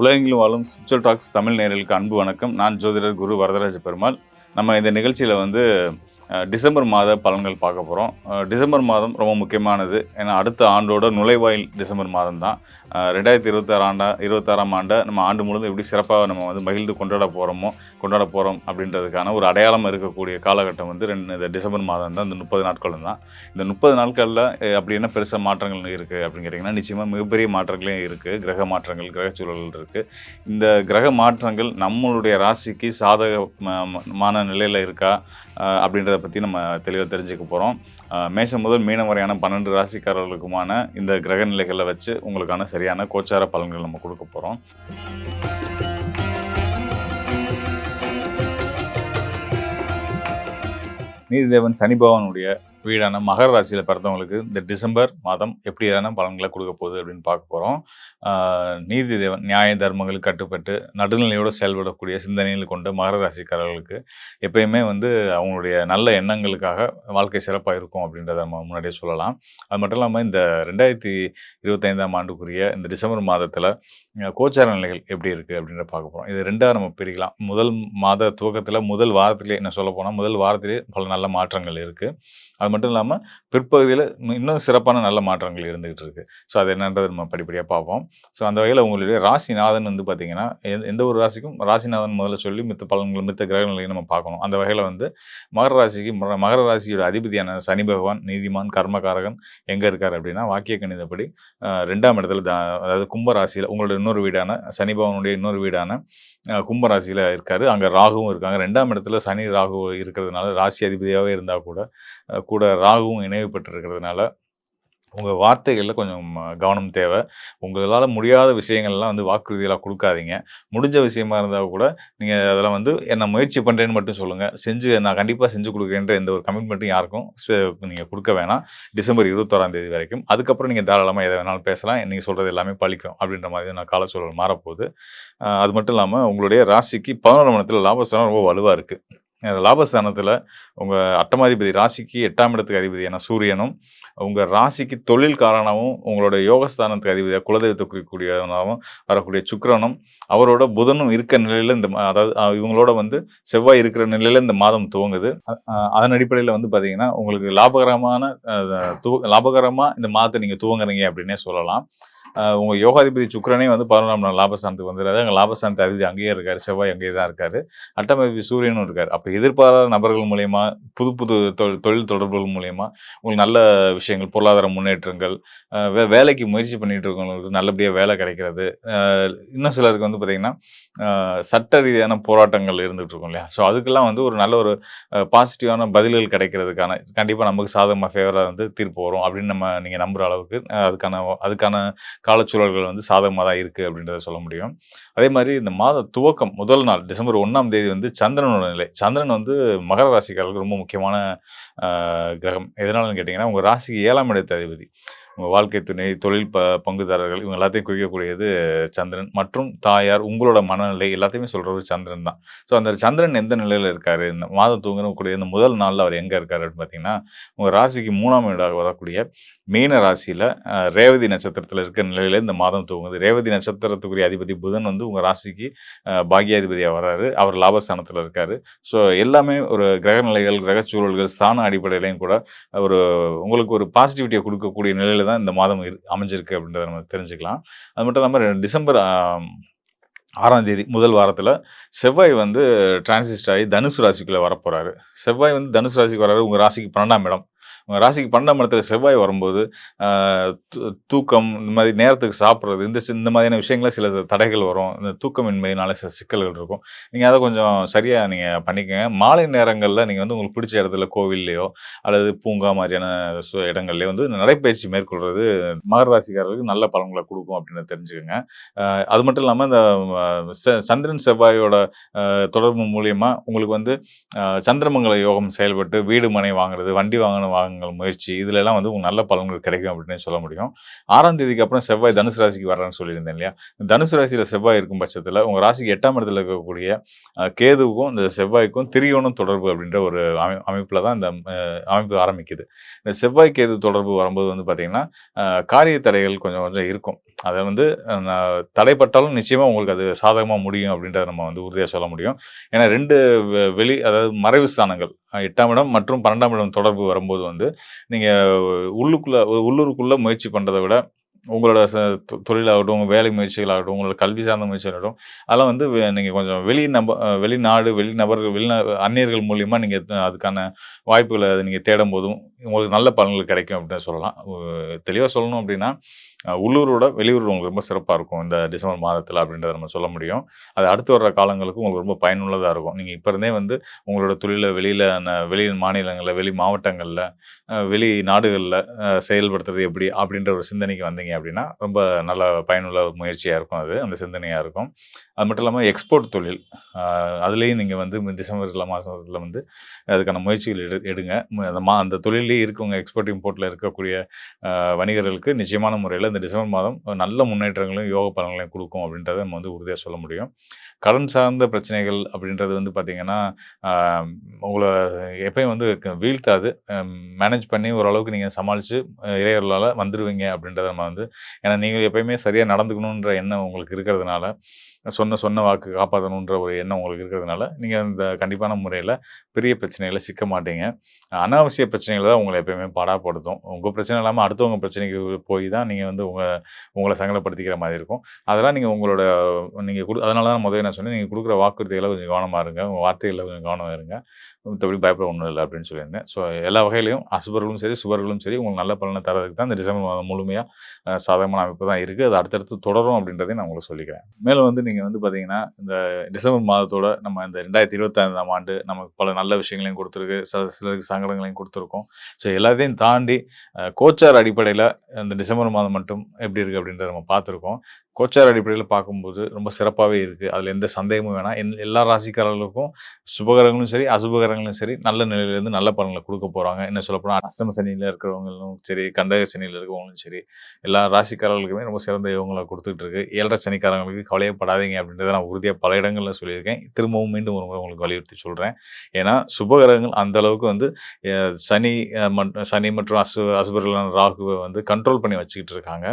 உலகெங்கிலும் வாழும் spiritual tax Tamil நேரலுக்கு அன்பு வணக்கம். நான் ஜோதிடர் குரு வரதராஜ பெருமாள். நம்ம இந்த நிகழ்ச்சியில் வந்து டிசம்பர் மாத பலன்கள் பார்க்க போகிறோம் டிசம்பர் மாதம் ரொம்ப முக்கியமானது. ஏன்னா அடுத்த ஆண்டோட நுழைவாயில் டிசம்பர் மாதம் தான். ரெண்டாயிரத்தி இருபத்தாறு ஆண்டா இருபத்தாறாம் ஆண்டை நம்ம ஆண்டு முழுவதும் எப்படி சிறப்பாக நம்ம வந்து மகிழ்ந்து கொண்டாட போகிறோமோ கொண்டாட போகிறோம் அப்படின்றதுக்கான ஒரு அடையாளம் இருக்கக்கூடிய காலகட்டம் வந்து ரெண்டு இந்த டிசம்பர் மாதம் தான். இந்த முப்பது நாட்களும் தான். இந்த முப்பது நாட்களில் அப்படி என்ன பெருசாக மாற்றங்கள் இருக்குது அப்படின்னு கேட்டிங்கன்னா நிச்சயமாக மிகப்பெரிய மாற்றங்களே இருக்குது கிரக மாற்றங்கள் கிரக சூழல்கள் இருக்குது இந்த கிரக மாற்றங்கள் நம்மளுடைய ராசிக்கு சாதகமான நிலையில் இருக்கா அப்படின்றத அப்படின்றத பற்றி நம்ம தெளிவாக தெரிஞ்சுக்க போகிறோம் மேஷம் முதல் மீனம் வரையான பன்னெண்டு ராசிக்காரர்களுக்குமான இந்த கிரக நிலைகளை வச்சு உங்களுக்கான சரியான கோச்சார பலன்கள் நம்ம கொடுக்க போகிறோம் நீதிதேவன் சனி பகவானுடைய வீடான மகர ராசியில் பிறந்தவங்களுக்கு இந்த டிசம்பர் மாதம் எப்படியான பலன்களை கொடுக்க போகுது அப்படின்னு பார்க்க போகிறோம் நீதி தேவன் நியாய தர்மங்களுக்கு கட்டுப்பட்டு நடுநிலையோடு செயல்படக்கூடிய சிந்தனைகள் கொண்ட மகர ராசிக்காரர்களுக்கு எப்பயுமே வந்து அவங்களுடைய நல்ல எண்ணங்களுக்காக வாழ்க்கை சிறப்பாக இருக்கும் அப்படின்றத நம்ம முன்னாடியே சொல்லலாம். அது மட்டும் இல்லாமல் இந்த ரெண்டாயிரத்தி இருபத்தைந்தாம் ஆண்டுக்குரிய இந்த டிசம்பர் மாதத்தில் கோச்சார நிலைகள் எப்படி இருக்குது அப்படின்றத பார்க்க போகிறோம் இது ரெண்டாக நம்ம பிரிக்கலாம். முதல் மாத துவக்கத்தில் முதல் வாரத்திலே என்ன சொல்ல போனால் முதல் வாரத்திலே பல நல்ல மாற்றங்கள் இருக்குது அது மட்டும் இல்லாமல் பிற்பகுதியில் இன்னும் சிறப்பான நல்ல மாற்றங்கள் இருந்துகிட்டு இருக்கு. ஸோ அது என்னன்றது நம்ம படிப்படியாக பார்ப்போம். ஸோ அந்த வகையில் உங்களுடைய ராசிநாதன் வந்து பார்த்தீங்கன்னா எந்த- எந்த ஒரு ராசிக்கும் ராசிநாதன் முதல்ல சொல்லி மித்த பலன்கள் மித்த கிரக நம்ம பார்க்கணும். அந்த வகையில் வந்து மகர ராசிக்கு மகர- ராசியோட அதிபதியான சனி பகவான் நீதிமான் கர்மகாரகன் எங்கே இருக்கார் அப்படின்னா வாக்கிய கணிதப்படி ரெண்டாம் இடத்துல அதாவது கும்பராசியில் உங்களுடைய உங்களோட இன்னொரு வீடான சனி பகவானுடைய இன்னொரு வீடான கும்பராசியில் இருக்கார். அங்கே ராகுவும் இருக்காங்க. ரெண்டாம் இடத்துல சனி ராகு இருக்கிறதுனால ராசி அதிபதியாகவே இருந்தால் கூட கூட ராகுவும் இணைவு பெற்றிருக்கிறதுனால உங்கள் வார்த்தைகளில் கொஞ்சம் கவனம் தேவை. உங்களால் முடியாத விஷயங்கள்லாம் வந்து வாக்குறுதியெல்லாம் கொடுக்காதீங்க. முடிஞ்ச விஷயமா இருந்தால் கூட நீங்கள் அதில் வந்து என்ன முயற்சி பண்ணுறேன்னு மட்டும் சொல்லுங்கள் செஞ்சு நான் கண்டிப்பாக செஞ்சு கொடுக்குறேன்ற எந்த ஒரு கமிட்மெண்ட்டும் யாருக்கும் நீங்கள் கொடுக்க வேணாம். டிசம்பர் இருபத்தோராம் தேதி வரைக்கும். அதுக்கப்புறம் நீங்கள் தாராளமாக எதை வேணாலும் பேசலாம். நீங்கள் சொல்கிறது எல்லாமே பழிக்கும் அப்படின்ற மாதிரி நான் காலச்சூழல் மாறப்போகுது. அது மட்டும் இல்லாமல் உங்களுடைய ராசிக்கு பதினோரு மணத்தில் லாபஸ்தானம் ரொம்ப வலுவாக இருக்குது லாபஸ்தானத்தில் உங்கள் அட்டமாதிபதி ராசிக்கு எட்டாம் இடத்துக்கு அதிபதியான சூரியனும் உங்கள் ராசிக்கு தொழில் காரணமாகவும் உங்களோட யோகஸ்தானத்துக்கு அதிபதியாக குலதெய்வத்தை குறிக்கக்கூடியவனாகவும் வரக்கூடிய சுக்கரனும் அவரோட புதனும் இருக்கிற நிலையில் இந்த மா- அதாவது இவங்களோட வந்து செவ்வாய் இருக்கிற நிலையில் இந்த மாதம் துவங்குது. அதன் அடிப்படையில் வந்து பார்த்தீங்கன்னா உங்களுக்கு லாபகரமான துவ லாபகரமாக இந்த மாதத்தை நீங்கள் துவங்குறீங்க அப்படின்னே சொல்லலாம். உங்க யோகாதிபதி சுக்கரனே வந்து பதினொன்றாம் நாள் லாபஸ்தானத்துக்கு வந்துடுறாரு. அங்கே லாபஸ்தானத்து அதிபதி அங்கேயே இருக்காரு. செவ்வாய் அங்கேயே தான் இருக்காரு. அட்டமதிபதி சூரியனும் இருக்காரு. அப்போ எதிர்பாராத நபர்கள் மூலயமா புது புது தொழில் தொழில் தொடர்புகள் மூலயமா உங்களுக்கு நல்ல விஷயங்கள் பொருளாதார முன்னேற்றங்கள் வே வேலைக்கு முயற்சி பண்ணிட்டு இருக்கவங்களுக்கு நல்லபடியாக வேலை கிடைக்கிறது. இன்னும் சிலருக்கு வந்து பார்த்திங்கன்னா சட்ட ரீதியான போராட்டங்கள் இருந்துகிட்டு இருக்கும் இல்லையா? ஸோ அதுக்கெல்லாம் வந்து ஒரு நல்ல ஒரு பாசிட்டிவான பதில்கள் கிடைக்கிறதுக்கான கண்டிப்பாக நமக்கு சாதகமாக ஃபேவராக வந்து தீர்ப்பு வரும் அப்படின்னு நம்ம நீங்கள் நம்புகிற அளவுக்கு அதுக்கான அதுக்கான காலச்சூழல்கள் வந்து சாதகமாக தான் இருக்குது அப்படின்றத சொல்ல முடியும். அதே மாதிரி இந்த மாத துவக்கம் முதல் நாள் டிசம்பர் ஒன்றாம் தேதி வந்து சந்திரனோட நிலை. சந்திரன் வந்து மகர ராசிக்காரர்களுக்கு ரொம்ப முக்கியமான கிரகம். எதனாலன்னு கேட்டிங்கன்னா உங்கள் ராசிக்கு ஏழாம் இடத்து அதிபதி. உங்கள் வாழ்க்கை துணை தொழில் ப பங்குதாரர்கள் இவங்க எல்லாத்தையும் குறிக்கக்கூடியது சந்திரன் மற்றும் தாயார் உங்களோட மனநிலை எல்லாத்தையுமே சொல்கிறது சந்திரன் தான். ஸோ அந்த சந்திரன் எந்த நிலையில் இருக்கார்? இந்த மாதம் தூங்கக்கூடிய இந்த முதல் நாளில் அவர் எங்கே இருக்கார் அப்படின்னு பார்த்தீங்கன்னா உங்கள் ராசிக்கு மூணாம் வீடாக வரக்கூடிய மீன ராசியில் ரேவதி நட்சத்திரத்தில் இருக்கிற நிலையில் இந்த மாதம் தூங்குது. ரேவதி நட்சத்திரத்துக்குரிய அதிபதி புதன் வந்து உங்கள் ராசிக்கு பாக்கியாதிபதியாக வராரு. அவர் லாபஸ்தானத்தில் இருக்கார். ஸோ எல்லாமே ஒரு கிரக நிலைகள் கிரகச்சூழல்கள் ஸ்தான அடிப்படையிலையும் கூட ஒரு உங்களுக்கு ஒரு பாசிட்டிவிட்டியை கொடுக்கக்கூடிய நிலையில் தான் இந்த மாதம் அமைஞ்சிருக்கு அப்படின்றத நம்ம தெரிஞ்சுக்கலாம். அது மட்டும் இல்லாமல் டிசம்பர் ஆறாம் தேதி முதல் வாரத்தில் செவ்வாய் வந்து டிரான்சிஸ்ட் ஆகி தனுசு ராசிக்குள்ளே வரப்போகிறாரு செவ்வாய் வந்து தனுசு ராசிக்கு வராரு உங்கள் ராசிக்கு பன்னெண்டாம் இடம். உங்கள் ராசிக்கு பன்னெண்டாம் இடத்துல செவ்வாய் வரும்போது தூ- தூக்கம் இந்த மாதிரி நேரத்துக்கு சாப்பிட்றது இந்த சி- இந்த மாதிரியான விஷயங்கள சில தடைகள் வரும். இந்த தூக்கமின்மையினால சில சிக்கல்கள் இருக்கும். நீங்கள் அதை கொஞ்சம் சரியாக நீங்கள் பண்ணிக்கோங்க. மாலை நேரங்களில் நீங்கள் வந்து உங்களுக்கு பிடிச்ச இடத்துல கோவில்லையோ அல்லது பூங்கா மாதிரியான சு- இடங்கள்லையோ வந்து நடைப்பயிற்சி மேற்கொள்வது மகர ராசிக்காரர்களுக்கு நல்ல பலன்களை கொடுக்கும் அப்படின்னு தெரிஞ்சுக்கோங்க. அது மட்டும் இல்லாமல் இந்த ச- சந்திரன் செவ்வாயோட தொடர்பு மூலியமாக உங்களுக்கு வந்து சந்திரமங்கல யோகம் செயல்பட்டு வீடு மனை வாங்குறது வண்டி வாங்கணும் வாங்க பலன்கள் முயற்சி இதுலலாம் வந்து உங்களுக்கு நல்ல பலன்கள் கிடைக்கும் அப்படின்னு சொல்ல முடியும். ஆறாம் தேதிக்கு அப்புறம் செவ்வாய் தனுசு ராசிக்கு வர்றேன்னு சொல்லியிருந்தேன் இல்லையா? தனுசு ராசியில் செவ்வாய் இருக்கும் பட்சத்தில் உங்கள் ராசிக்கு எட்டாம் இடத்துல இருக்கக்கூடிய கேதுவுக்கும் இந்த செவ்வாய்க்கும் திரியோனும் தொடர்பு அப்படின்ற ஒரு அமை அமைப்பில் தான் இந்த அமைப்பு ஆரம்பிக்குது. இந்த செவ்வாய் கேது தொடர்பு வரும்போது வந்து பார்த்திங்கன்னா காரிய தடைகள் கொஞ்சம் கொஞ்சம் இருக்கும். அதை வந்து நான் தடைப்பட்டாலும் நிச்சயமாக உங்களுக்கு அது சாதகமாக முடியும் அப்படின்றத நம்ம வந்து உறுதியாக சொல்ல முடியும். ஏன்னா ரெண்டு வெ- வெளி அதாவது மறைவு ஸ்தானங்கள் எட்டாம் இடம் மற்றும் பன்னெண்டாம் இடம் தொடர்பு வரும்போது வந்து நீங்கள் உள்ளுக்குள்ளே உள்ளூருக்குள்ளே முயற்சி பண்ணுறதை விட உங்களோட ச தொ- தொழிலாகட்டும் உங்கள் வேலை முயற்சிகளாகட்டும் உங்களோட கல்வி சார்ந்த முயற்சிகளாகட்டும் அதெல்லாம் வந்து நீங்கள் கொஞ்சம் வெளி நப வெளிநாடு வெளிநபர்கள் வெளிநா அந்நியர்கள் மூலியமாக நீங்கள் அதுக்கான வாய்ப்புகளை நீங்கள் தேடும் போதும் உங்களுக்கு நல்ல பலன்கள் கிடைக்கும் அப்படின்னு சொல்லலாம். தெளிவாக சொல்லணும் அப்படின்னா உள்ளூரோட வெளியூர் உங்களுக்கு ரொம்ப சிறப்பாக இருக்கும். இந்த டிசம்பர் மாதத்தில் அப்படின்றத நம்ம சொல்ல முடியும். அது அடுத்து வர்ற காலங்களுக்கு உங்களுக்கு ரொம்ப பயனுள்ளதாக இருக்கும். நீங்கள் இப்போ இருந்தே வந்து உங்களோட தொழிலை வெளியில் வெளி மாநிலங்களில் வெளி மாவட்டங்களில் வெளி நாடுகளில் செயல்படுத்துறது எப்படி அப்படின்ற ஒரு சிந்தனைக்கு வந்தீங்க அப்படின்னா ரொம்ப நல்ல பயனுள்ள முயற்சியாக இருக்கும் அது. அந்த சிந்தனையாக இருக்கும். அது மட்டும் இல்லாமல் எக்ஸ்போர்ட் தொழில் அதுலேயும் நீங்கள் வந்து டிசம்பர் மாதத்தில் வந்து அதுக்கான முயற்சிகள் எடு எடுங்க. அந்த மா அந்த தொழில் இருக்கவங்க எக்ஸ்போர்ட் இம்போர்ட்டில் இருக்கக்கூடிய வணிகர்களுக்கு நிச்சயமான முறையில் இந்த டிசம்பர் மாதம் நல்ல முன்னேற்றங்களையும் யோக பலன்களையும் கொடுக்கும் அப்படின்றத நம்ம வந்து உறுதியாக சொல்ல முடியும். கடன் சார்ந்த பிரச்சனைகள் அப்படின்றது வந்து பார்த்திங்கன்னா உங்களை எப்பயும் வந்து க- வீழ்த்தாது. மேனேஜ் பண்ணி ஓரளவுக்கு நீங்கள் சமாளித்து இறையர்களால் வந்துடுவீங்க அப்படின்றத நம்ம வந்து ஏன்னா நீங்கள் எப்பயுமே சரியாக நடந்துக்கணுன்ற எண்ணம் உங்களுக்கு இருக்கிறதுனால சொன்ன சொன்ன வாக்கு காப்பாற்றணுன்ற ஒரு எண்ணம் உங்களுக்கு இருக்கிறதுனால நீங்கள் இந்த கண்டிப்பான முறையில் பெரிய பிரச்சனைகளை சிக்க மாட்டீங்க. அனாவசிய பிரச்சனைகளை தான் உங்களை எப்பயுமே பாடாப்படுத்தும். உங்கள் பிரச்சனை இல்லாமல் அடுத்தவங்க பிரச்சனைக்கு போய் தான் நீங்கள் வந்து உங்கள் உங்களை சங்கடப்படுத்திக்கிற மாதிரி இருக்கும். அதெல்லாம் நீங்கள் உங்களோட நீங்கள் கொடு அதனால தான் முதல்ல நான் சொன்னேன் நீங்கள் கொடுக்குற வாக்குறுதிகளை கொஞ்சம் கவனமாக இருங்க. உங்கள் வார்த்தைகளில் கொஞ்சம் கவனமாக இருங்க. மற்றபடி பயப்பட ஒன்றும் இல்லை அப்படின்னு சொல்லியிருந்தேன். ஸோ எல்லா வகையிலையும் அசுபர்களும் சரி சுபர்களும் சரி உங்களுக்கு நல்ல பலனை தரதுக்கு தான் இந்த டிசம்பர் மாதம் முழுமையாக சாதகமான அமைப்பு தான் இருக்குது அது அடுத்தடுத்து தொடரும் அப்படின்றதையும் நான் உங்களுக்கு சொல்லிக்கிறேன். மேலும் வந்து நீங்கள் வந்து பார்த்தீங்கன்னா இந்த டிசம்பர் மாதத்தோட நம்ம இந்த ரெண்டாயிரத்தி இருபத்தைந்தாம் ஆண்டு நமக்கு பல நல்ல விஷயங்களையும் கொடுத்துருக்கு. சில சிலருக்கு சங்கடங்களையும் கொடுத்துருக்கோம். ஸோ எல்லாத்தையும் தாண்டி கோச்சார் அடிப்படையில் இந்த டிசம்பர் மாதம் மட்டும் எப்படி இருக்குது அப்படின்றத நம்ம பார்த்துருக்கோம். கோச்சார் அடிப்படையில் பார்க்கும்போது ரொம்ப சிறப்பாகவே இருக்குது அதில் எந்த சந்தேகமும் வேணாம். எல் எல்லா ராசிக்காரர்களுக்கும் சுபகரங்களும் சரி அசுபகரங்களும் சரி நல்ல நிலையிலேருந்து நல்ல பலன்களை கொடுக்க போகிறாங்க என்ன சொல்லப்போனால் அஷ்டம சனியில் இருக்கிறவங்களும் சரி கண்டக சனியில் இருக்கிறவங்களும் சரி எல்லா ராசிக்காரர்களுக்குமே ரொம்ப சிறந்த யோகங்களை கொடுத்துட்டு இருக்கு. ஏழரை சனிக்காரங்களுக்கு கவலையப்படாதீங்க அப்படின்றத நான் உறுதியாக பல இடங்களில் சொல்லியிருக்கேன். திரும்பவும் மீண்டும் ஒரு முறை உங்களுக்கு வலியுறுத்தி சொல்கிறேன் ஏன்னா சுபகிரகங்கள் அந்த அளவுக்கு வந்து சனி சனி மற்றும் அசு அசுபர்களான ராகுவை வந்து கண்ட்ரோல் பண்ணி வச்சுக்கிட்டு இருக்காங்க.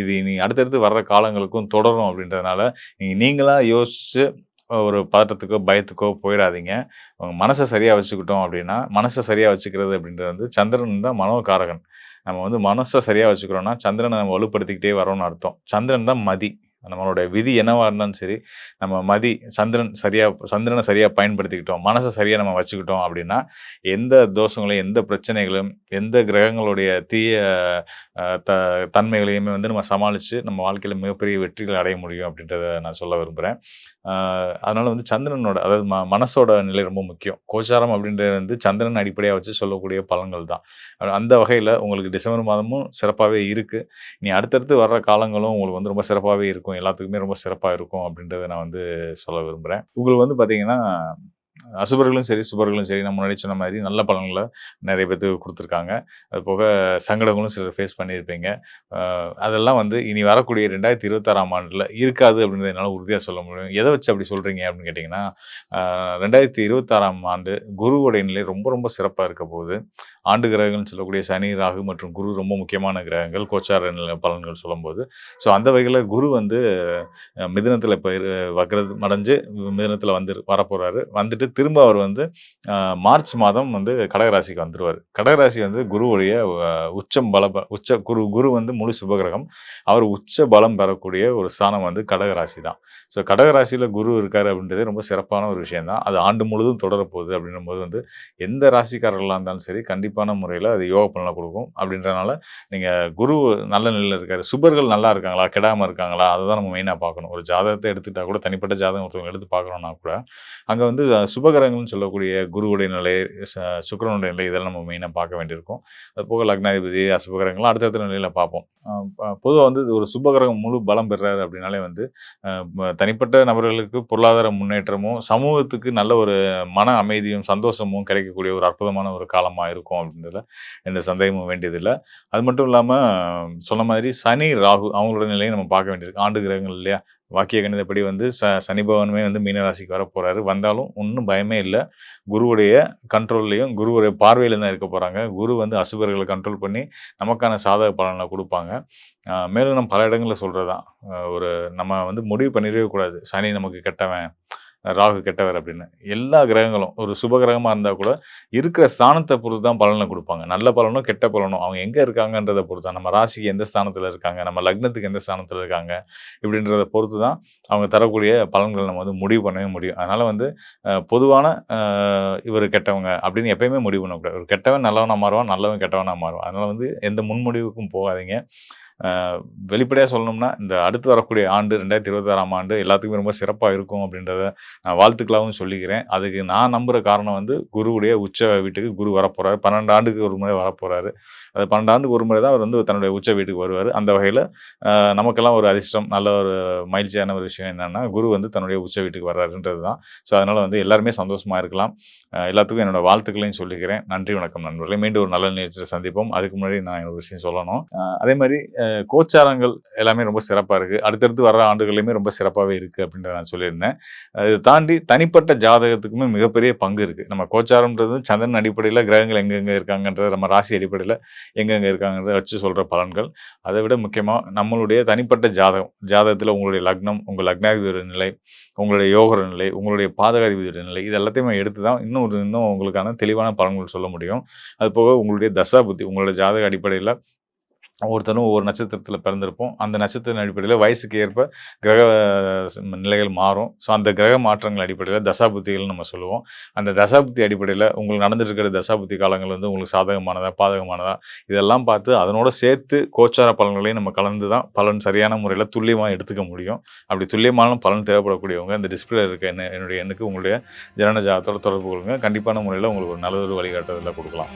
இது இனி அடுத்தடுத்து வர்ற காலங்களுக்கு காலங்களுக்கும் தொடரும் அப்படின்றதுனால நீங்கள் நீங்களாக யோசிச்சு ஒரு பதட்டத்துக்கோ பயத்துக்கோ போயிடாதீங்க. உங்கள் மனசை சரியாக வச்சுக்கிட்டோம் அப்படின்னா மனசை சரியாக வச்சுக்கிறது அப்படின்றது வந்து சந்திரன் தான் மனோகாரகன். நம்ம வந்து மனசை சரியாக வச்சுக்கிறோன்னா சந்திரனை நம்ம வலுப்படுத்திக்கிட்டே வரோம்னு அர்த்தம். சந்திரன் தான் மதி. நம்மளோட விதி என்னவாக இருந்தாலும் சரி நம்ம மதி சந்திரன் சரியாக சந்திரனை சரியாக பயன்படுத்திக்கிட்டோம் மனசை சரியாக நம்ம வச்சுக்கிட்டோம் அப்படின்னா எந்த தோஷங்களையும் எந்த பிரச்சனைகளும் எந்த கிரகங்களுடைய தீய த தன்மைகளையுமே வந்து நம்ம சமாளித்து நம்ம வாழ்க்கையில் மிகப்பெரிய வெற்றிகள் அடைய முடியும் அப்படின்றத நான் சொல்ல விரும்புகிறேன் அதனால் வந்து சந்திரனோட அதாவது ம மனசோட நிலை ரொம்ப முக்கியம். கோச்சாரம் அப்படின்றது வந்து சந்திரன் அடிப்படையாக வச்சு சொல்லக்கூடிய பலன்கள் தான். அந்த வகையில் உங்களுக்கு டிசம்பர் மாதமும் சிறப்பாகவே இருக்குது நீ அடுத்தடுத்து வர்ற காலங்களும் உங்களுக்கு வந்து ரொம்ப சிறப்பாகவே இருக்கும். எல்லாத்துக்குமே ரொம்ப சிறப்பாக இருக்கும் அப்படின்றத நான் வந்து சொல்ல விரும்புகிறேன் உங்களுக்கு வந்து பார்த்தீங்கன்னா அசுபர்களும் சரி சுபர்களும் சரி நம்ம முன்னாடி சொன்ன மாதிரி நல்ல பலன்களை நிறைய பேர்த்துக்கு கொடுத்துருக்காங்க. அது போக சங்கடங்களும் சிலர் ஃபேஸ் பண்ணியிருப்பீங்க. அதெல்லாம் வந்து இனி வரக்கூடிய ரெண்டாயிரத்தி இருபத்தாறாம் ஆண்டில் இருக்காது அப்படின்றத என்னால் உறுதியாக சொல்ல முடியும். எதை வச்சு அப்படி சொல்கிறீங்க அப்படின்னு கேட்டிங்கன்னா ரெண்டாயிரத்தி இருபத்தாறாம் ஆண்டு குருவுடைய நிலை ரொம்ப ரொம்ப சிறப்பாக இருக்க போகுது. ஆண்டு கிரகங்கள்னு சொல்லக்கூடிய சனி ராகு மற்றும் குரு ரொம்ப முக்கியமான கிரகங்கள் கோச்சார பலன்கள் சொல்லும்போது. ஸோ அந்த வகையில் குரு வந்து மிதனத்தில் இப்போ வக்கிறது மடைஞ்சு மிதனத்தில் வந்து வரப்போகிறாரு வந்துட்டு திரும்ப அவர் வந்து மார்ச் மாதம் வந்து கடகராசிக்கு வந்துடுவார் கடகராசி வந்து குருவுடைய உச்சம் பல ப- உச்ச குரு குரு வந்து முழு சுபகிரகம். அவர் உச்ச பலம் பெறக்கூடிய ஒரு ஸ்தானம் வந்து கடகராசி தான். ஸோ கடகராசியில் குரு இருக்கார் அப்படின்றதே ரொம்ப சிறப்பான ஒரு விஷயம் தான். அது ஆண்டு முழுதும் தொடரப்போகுது அப்படின்னும் போது வந்து எந்த ராசிக்காரர்களாக இருந்தாலும் சரி கண்டிப்பான முறையில் அது யோக பலனை கொடுக்கும். அப்படின்றனால நீங்கள் குரு நல்ல நிலையில் இருக்காரு. சுபர்கள் நல்லா இருக்காங்களா? கெடாமல் இருக்காங்களா? அதை தான் நம்ம மெயினாக பார்க்கணும். ஒரு ஜாதகத்தை எடுத்துட்டா கூட தனிப்பட்ட ஜாதகம் ஒருத்தவங்க எடுத்து பார்க்குறோன்னா கூட அங்கே வந்து சுப சுபகரங்கள்னு சொல்லக்கூடிய குருவுடைய நிலை, சுக்கரனுடைய நிலை இதெல்லாம் நம்ம மெயினாக பார்க்க வேண்டியிருக்கும். அது போக லக்னாதிபதி, அசுபகரங்கள்லாம் அடுத்தடுத்த நிலையில் பார்ப்போம். பொதுவாக வந்து ஒரு சுபகிரகம் முழு பலம் பெறாரு அப்படின்னாலே வந்து, தனிப்பட்ட நபர்களுக்கு பொருளாதார முன்னேற்றமும், சமூகத்துக்கு நல்ல ஒரு மன அமைதியும், சந்தோஷமும் கிடைக்கக்கூடிய ஒரு அற்புதமான ஒரு காலமாக இருக்கும் அப்படின்றதுல எந்த சந்தேகமும் வேண்டியதில்லை அது மட்டும் இல்லாமல் சொன்ன மாதிரி சனி, ராகு அவங்களோட நிலையை நம்ம பார்க்க வேண்டியிருக்கு. ஆண்டு கிரகங்கள் இல்லையா? வாக்கிய கணிதப்படி வந்து ச சனி பகவானுமே வந்து மீனராசிக்கு வர போகிறாரு வந்தாலும் ஒன்றும் பயமே இல்லை. குருவுடைய கண்ட்ரோல்லையும் குருவுடைய பார்வையில் தான் இருக்க போகிறாங்க குரு வந்து அசுபர்களை கண்ட்ரோல் பண்ணி, நமக்கான சாதக பலனை கொடுப்பாங்க. மேலும் நம்ம பல இடங்களில் சொல்கிறது தான். ஒரு நம்ம வந்து முடிவு பண்ணிடவே கூடாது. சனி நமக்கு கெட்டவன், ராகு கெட்டவர் அப்படின்னு. எல்லா கிரகங்களும் ஒரு சுப கிரகமாக இருந்தால் கூட, இருக்கிற ஸ்தானத்தை பொறுத்து தான் பலனை கொடுப்பாங்க நல்ல பலனோ, கெட்ட பலனோ அவங்க எங்கே இருக்காங்கன்றத பொறுத்து தான். நம்ம ராசிக்கு எந்த ஸ்தானத்தில் இருக்காங்க, நம்ம லக்னத்துக்கு எந்த ஸ்தானத்தில் இருக்காங்க, இப்படின்றத பொறுத்து தான் அவங்க தரக்கூடிய பலன்களை நம்ம வந்து முடிவு பண்ணவே முடியும். அதனால் வந்து பொதுவான இவர் கெட்டவங்க அப்படின்னு எப்பயுமே முடிவு பண்ணக்கூடாது. ஒரு கெட்டவன் நல்லவனாக மாறுவான், நல்லவன் கெட்டவனாக மாறுவான். அதனால் வந்து எந்த முன்முடிவுக்கும் போகாதீங்க. வெளிப்படையாக சொல்லணும்னா, இந்த அடுத்து வரக்கூடிய ஆண்டு 2026ஆம் ஆண்டு எல்லாத்துக்குமே ரொம்ப சிறப்பாக இருக்கும் அப்படின்றத நான் வாழ்த்துக்களாகவும் சொல்லிக்கிறேன். அதுக்கு நான் நம்புகிற காரணம் வந்து குருவுடைய உச்ச வீட்டுக்கு குரு வரப்போகிறாரு பன்னெண்டு ஆண்டுக்கு ஒரு முறை வரப்போகிறாரு அது 12 ஆண்டுக்கு ஒரு முறை தான் அவர் வந்து தன்னுடைய உச்ச வீட்டுக்கு வருவார் அந்த வகையில் நமக்கெல்லாம் ஒரு அதிர்ஷ்டம், நல்ல ஒரு மகிழ்ச்சியான ஒரு விஷயம் என்னென்னா குரு வந்து தன்னுடைய உச்ச வீட்டுக்கு வர்றாருன்றது தான். ஸோ அதனால் வந்து எல்லாருமே சந்தோஷமாக இருக்கலாம். எல்லாத்துக்கும் என்னோடய வாழ்த்துக்களையும் சொல்லிக்கிறேன். நன்றி, வணக்கம் நண்பர்களே. மீண்டும் ஒரு நல்ல நிகழ்ச்சியை சந்திப்போம். அதுக்கு முன்னாடி நான் ஒரு விஷயம் சொல்லணும். அதே மாதிரி கோச்சாரங்கள் எல்லாமே ரொம்ப சிறப்பாக இருக்குது அடுத்தடுத்து வர்ற ஆண்டுகள்லையுமே ரொம்ப சிறப்பாகவே இருக்குது அப்படின்றத நான் சொல்லியிருந்தேன். இதை தாண்டி தனிப்பட்ட ஜாதகத்துக்குமே மிகப்பெரிய பங்கு இருக்குது நம்ம கோச்சாரம்ன்றது சந்திரன் அடிப்படையில் கிரகங்கள் எங்கெங்கே இருக்காங்கன்றத நம்ம ராசி அடிப்படையில் எங்கெங்கே இருக்காங்கன்றத வச்சு சொல்கிற பலன்கள். அதை விட முக்கியமாக நம்மளுடைய தனிப்பட்ட ஜாதகம். ஜாதகத்தில் உங்களுடைய லக்னம், உங்கள் லக்னாதிபதியோட நிலை, உங்களுடைய யோகர நிலை, உங்களுடைய பாதகாதிபதியோட நிலை இது எல்லாத்தையுமே எடுத்து தான் இன்னும் ஒரு இன்னும் உங்களுக்கான தெளிவான பலன்கள் சொல்ல முடியும். அது போக உங்களுடைய தசாபுத்தி, உங்களோட ஜாதக அடிப்படையில் ஒவ்வொருத்தரும் ஒவ்வொரு நட்சத்திரத்தில் பிறந்திருப்போம். அந்த நட்சத்திரத்தின் அடிப்படையில் வயசுக்கு ஏற்ப கிரக நிலைகள் மாறும். ஸோ அந்த கிரக மாற்றங்கள் அடிப்படையில் தசாபுத்திகள்னு நம்ம சொல்லுவோம். அந்த தசாபுத்தி அடிப்படையில் உங்களுக்கு நடந்துட்டு இருக்கிற தசாபுத்தி காலங்கள் வந்து உங்களுக்கு சாதகமானதா, பாதகமானதா இதெல்லாம் பார்த்து அதனோட சேர்த்து கோச்சார பலன்களையும் நம்ம கலந்து தான் பலன் சரியான முறையில் துல்லியமாக எடுத்துக்க முடியும். அப்படி துல்லியமான பலன் தேவைப்படக்கூடியவங்க இந்த டிஸ்பிளே இருக்க என்ன என்னுடைய எண்ணுக்கு உங்களுடைய ஜனன ஜாதத்தோட தொடர்பு கொள்ளுங்க. கண்டிப்பான முறையில் உங்களுக்கு ஒரு நல்ல ஒரு வழிகாட்டுதல குடுக்கலாம்.